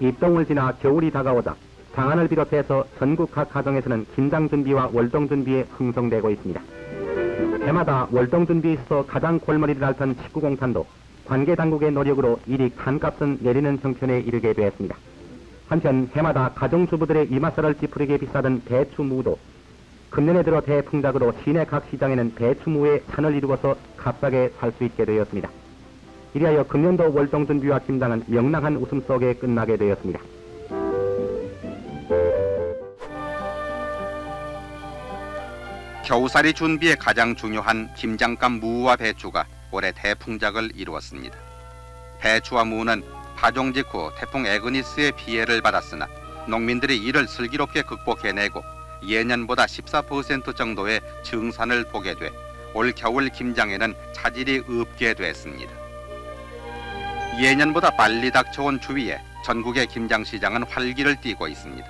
입동을 지나 겨울이 다가오자 장안을 비롯해서 전국 각 가정에서는 김장 준비와 월동 준비에 흥성되고 있습니다. 해마다 월동 준비에 있어서 가장 골머리를 앓던 식구공탄도 관계 당국의 노력으로 이리 간값은 내리는 형편에 이르게 되었습니다. 한편 해마다 가정주부들의 이맛살을 찌푸리게 비싸던 배추무도 금년에 들어 대풍작으로 시내 각 시장에는 배추무의 산을 이루어서 값싸게 살 수 있게 되었습니다. 이리하여 금년도 월동 준비와 김장은 명랑한 웃음 속에 끝나게 되었습니다. 겨우살이 준비에 가장 중요한 김장감 무와 배추가 올해 대풍작을 이루었습니다. 배추와 무는 파종 직후 태풍 에그니스의 피해를 받았으나 농민들이 이를 슬기롭게 극복해내고 예년보다 14% 정도의 증산을 보게 돼 올 겨울 김장에는 차질이 없게 됐습니다. 예년보다 빨리 닥쳐온 추위에 전국의 김장 시장은 활기를 띠고 있습니다.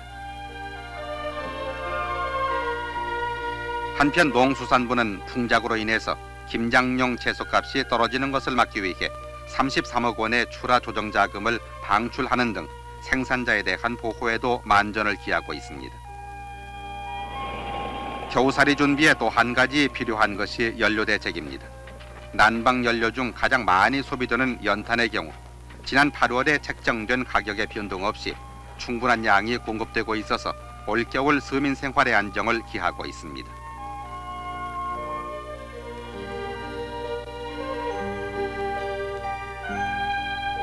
한편 농수산부는 풍작으로 인해서 김장용 채소값이 떨어지는 것을 막기 위해 33억 원의 출하 조정 자금을 방출하는 등 생산자에 대한 보호에도 만전을 기하고 있습니다. 겨우살이 준비에 또 한 가지 필요한 것이 연료 대책입니다. 난방 연료 중 가장 많이 소비되는 연탄의 경우 지난 8월에 책정된 가격의 변동 없이 충분한 양이 공급되고 있어서 올겨울 서민 생활의 안정을 기하고 있습니다.